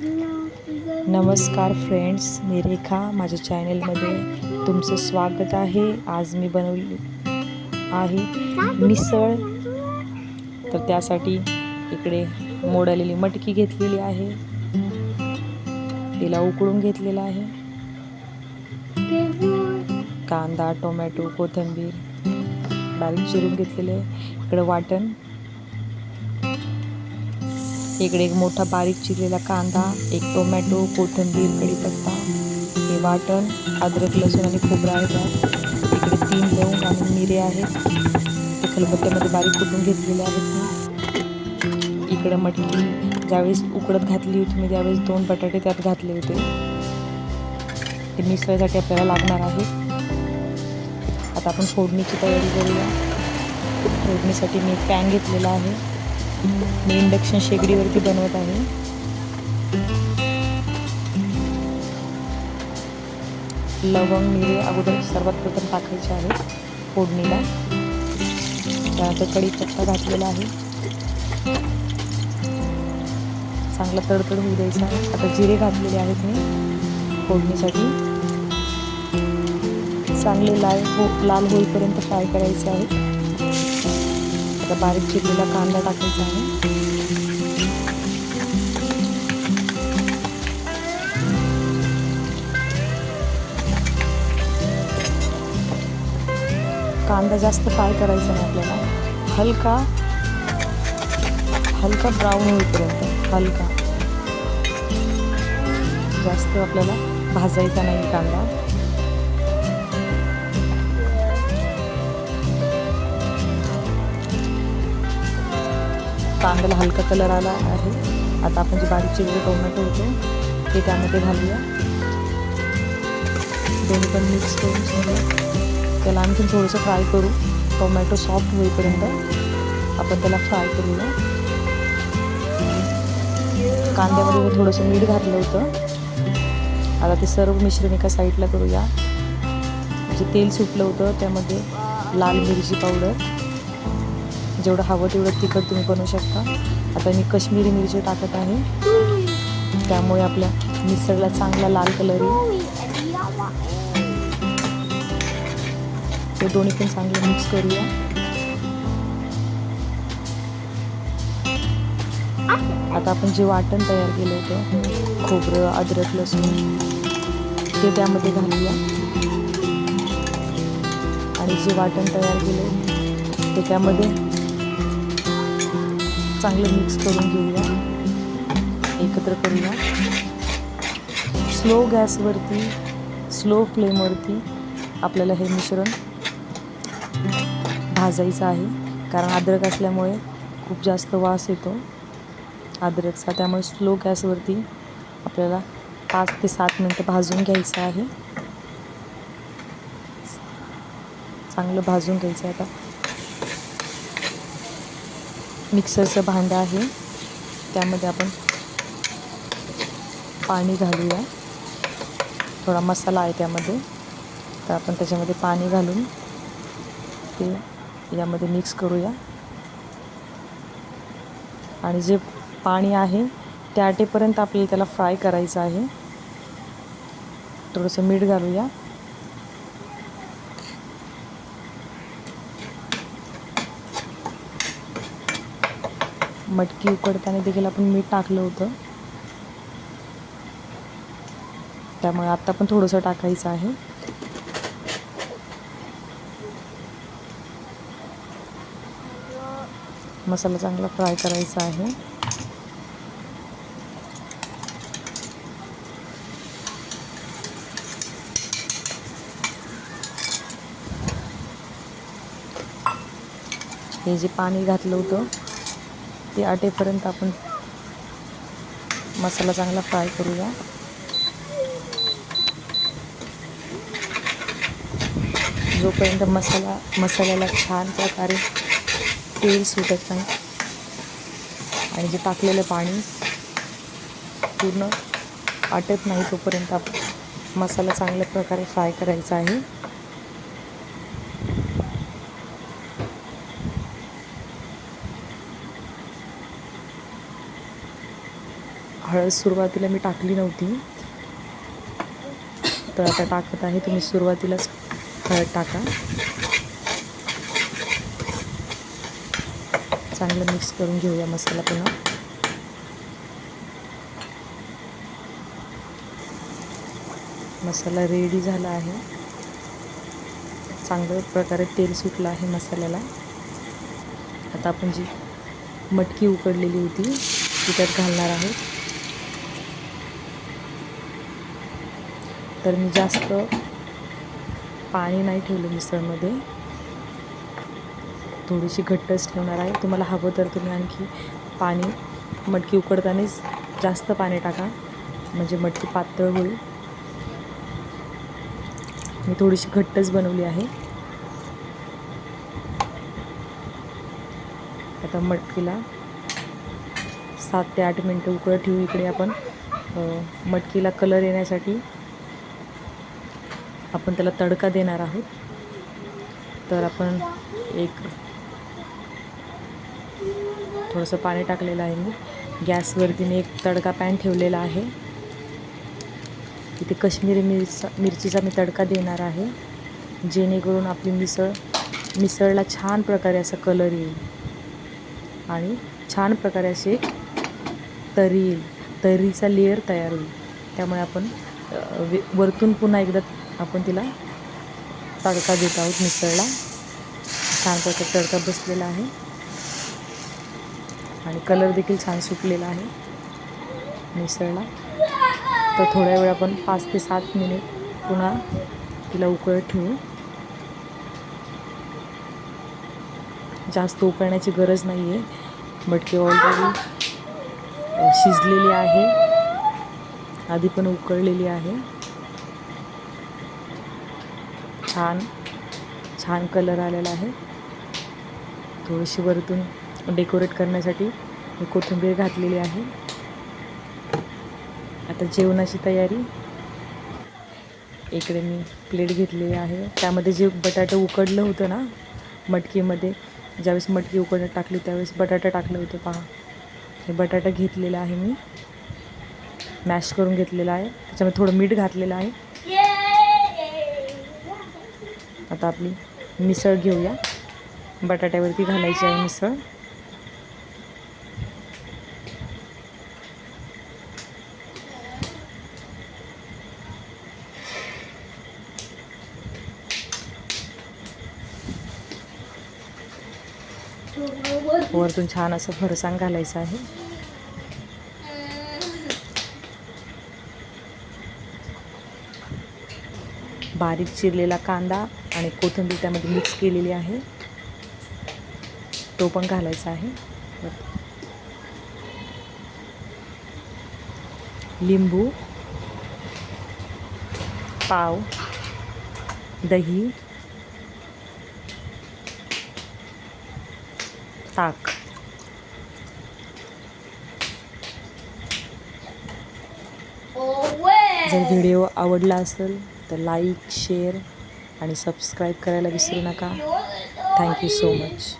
नमस्कार फ्रेंड्स मी रेखा माझ्या चॅनलमध्ये तुमचं स्वागत आहे. आज मी बनवली आहे मिसळ. तर त्यासाठी इकडे मोडालेली मटकी घेतलेली आहे. तिला उकळून घेतलेला आहे. कांदा टोमॅटो कोथिंबीर बारीक चिरून घेतलेले आहे. इकडं वाटण. इकडे एक मोठा बारीक चिरलेला कांदा एक टोमॅटो कोथिंबीर कढीपत्ता हे वाटण अद्रक लसूण आणि खोबरं आहे त्यात इकडे तीन लवंग आणि मिरे आहेत. ते खलबत्त्यामध्ये बारीक कुटून घेतलेले आहेत इकडं मटकी ज्यावेळेस उकडत घातली होती मी त्यावेळेस दोन बटाटे त्यात घातले होते. ते मिसळसाठी आपल्याला लागणार आहे. आता आपण फोडणीची तयारी करूया. फोडणीसाठी मी एक पॅन घेतलेला आहे. मी इंडक्शन शेगडीवरती बनवत आहे. लवंग मिरे अगोदर सर्वात प्रथम टाकायचे आहे फोडणीला. त्यानंतर कढीपत्ता घातलेला आहे. चांगला तडतड होऊ द्यायचा. आहे आता जिरे घातलेले आहेत मी फोडणीसाठी. चांगले लाल हो लाल होईपर्यंत फ्राय करायचे आहे. आता बारीक चिरलेला कांदा टाकायचा आहे. कांदा जास्त फ्राय करायचा नाही आपल्याला. हलका हलका ब्राऊन होईपर्यंत हलका. जास्त आपल्याला भाजायचा नाही कांदा. कांद्याला हलका कलर आला आहे. आता आपण जे बारीक चिरले टोमॅटो होते ते त्यामध्ये घालूया. दोन्ही पण मिक्स करून झालं. त्याला आणखीन थोडंसं फ्राय करू. टोमॅटो सॉफ्ट होईपर्यंत आपण त्याला फ्राय करूया. कांद्यामध्ये थोडंसं मीठ घातलं होतं. आता ते सर्व मिश्रण एका साईडला करूया. जे तेल सुटलं होतं त्यामध्ये लाल मिरची पावडर जेवढं हवं तेवढं तिखट तुम्ही बनवू शकता. आता मी कश्मीरी मिरची टाकत आहे. त्यामुळे आपल्या मिसळला चांगला लाल कलर येईल. ते दोन्ही पण चांगले मिक्स करूया. आता आपण जे वाटण तयार केलं होतं खोबरं अद्रक लसूण ते त्यामध्ये घालूया. आणि जे वाटण तयार केलं ते त्यामध्ये चांगलं मिक्स करून घेऊया. एकत्र करूया. स्लो गॅसवरती स्लो फ्लेमवरती आपल्याला हे मिश्रण भाजायचं आहे. कारण अद्रक असल्यामुळे खूप जास्त वास येतो. अद्रकचा त्यामुळे स्लो गॅसवरती आपल्याला पाच ते सात मिनटं भाजून घ्यायचं आहे. चांगलं भाजून घ्यायचं आहे आता. मिक्सरचं भांडं आहे. त्यामध्ये आपण पाणी घालूया. थोडा मसाला आहे त्यामध्ये. तर आपण त्याच्यामध्ये पाणी घालून ते यामध्ये मिक्स करूया. आणि जे पाणी आहे त्या आटेपर्यंत आपल्याला त्याला फ्राय करायचं आहे. थोडंसं मीठ घालूया. मटकी उकडताना देखील आपण मीठ टाकलं होतं. त्यामुळे आत्ता पण थोडंसं टाकायचं आहे. मसाला चांगला फ्राय करायचा आहे. हे जे पाणी घातलं होतं ते आटेपर्यंत आपण मसाला चांगला फ्राय करूया. जोपर्यंत मसाला मसाल्याला छान प्रकारे तेल सुटत नाही आणि जे टाकलेलं पाणी पूर्ण आटत नाही तोपर्यंत आपण मसाला चांगल्या प्रकारे फ्राय करायचा आहे. हळद सुरुवातीला मी टाकली नव्हती. तर आता टाकत आहे तुम्ही सुरुवातीलाच हळद टाका. चांगलं मिक्स करून घेऊया मसाला पुन्हा. मसाला रेडी झाला आहे. चांगल्या प्रकारे तेल सुटलं आहे मसाल्याला. आता आपण जी मटकी उकडलेली होती ती त्यात घालणार आहोत. तर मी जास्त पाणी नाही ठेवलं मिसळमध्ये. थोडीशी घट्टच ठेवणार आहे. तुम्हाला हवं तर तुम्ही आणखी पाणी मटकी उकडतानाच जास्त पाणी टाका. म्हणजे मटकी पातळ होईल. मी थोडीशी घट्टच बनवली आहे. आता मटकीला सात ते आठ मिनटं उकळत ठेवू इकडे आपण. मटकीला कलर येण्यासाठी आपण त्याला तडका देणार आहोत. तर आपण एक थोडंसं पाणी टाकलेलं आहे मी. गॅसवरती मी एक तडका पॅन ठेवलेला आहे. इथे कश्मीरी मिरचा मिरचीचा मी तडका देणार आहे. जेणेकरून आपली मिसळ मिसळला छान प्रकारे असा कलर येईल. आणि छान प्रकारे असे तरी येईल. तरीचा लेअर तयार होईल. त्यामुळे आपण वरतून पुन्हा एकदा आपण तिला तडका देत आहोत मिसळला. छान प्रकारे तडका बसलेला आहे. आणि कलर देखील छान सुटलेला आहे. मिसळला. तर थोड्या वेळ आपण पाच ते सात मिनिट पुन्हा तिला उकळत ठेवू. जास्त उकळण्याची गरज नाही आहे मटकी ऑलरेडी शिजलेली आहे. आधी पण उकळलेली आहे. छान छान कलर आलेला आहे. थोडीशी वरतून डेकोरेट करण्यासाठी मी कोथिंबीर घातलेली आहे. आता जेवणाची तयारी. इकडे मी प्लेट घेतलेली आहे. त्यामध्ये जे बटाटं उकडलं होतं ना मटकीमध्ये ज्यावेळेस मटकी उकडत टाकली त्यावेळेस बटाटा टाकलं होतं पहा. हे बटाटा घेतलेला आहे मी. मॅश करून घेतलेला आहे. त्याच्यामध्ये थोडं मीठ घातलेलं आहे. आता आपली मिसळ घेऊया. बटाट्यावरती घालायची आहे मिसळ. वरतून छान असं फरसाण घालायचं आहे. बारीक चिरलेला कांदा आणि कोथिंबीर त्यामध्ये मिक्स केलेली आहे. तो पण घालायचा आहे. लिंबू पाव दही ताक. जर व्हिडिओ आवडला असेल तर लाईक शेअर आणि सबस्क्राईब करायला विसरू नका. Thank you so much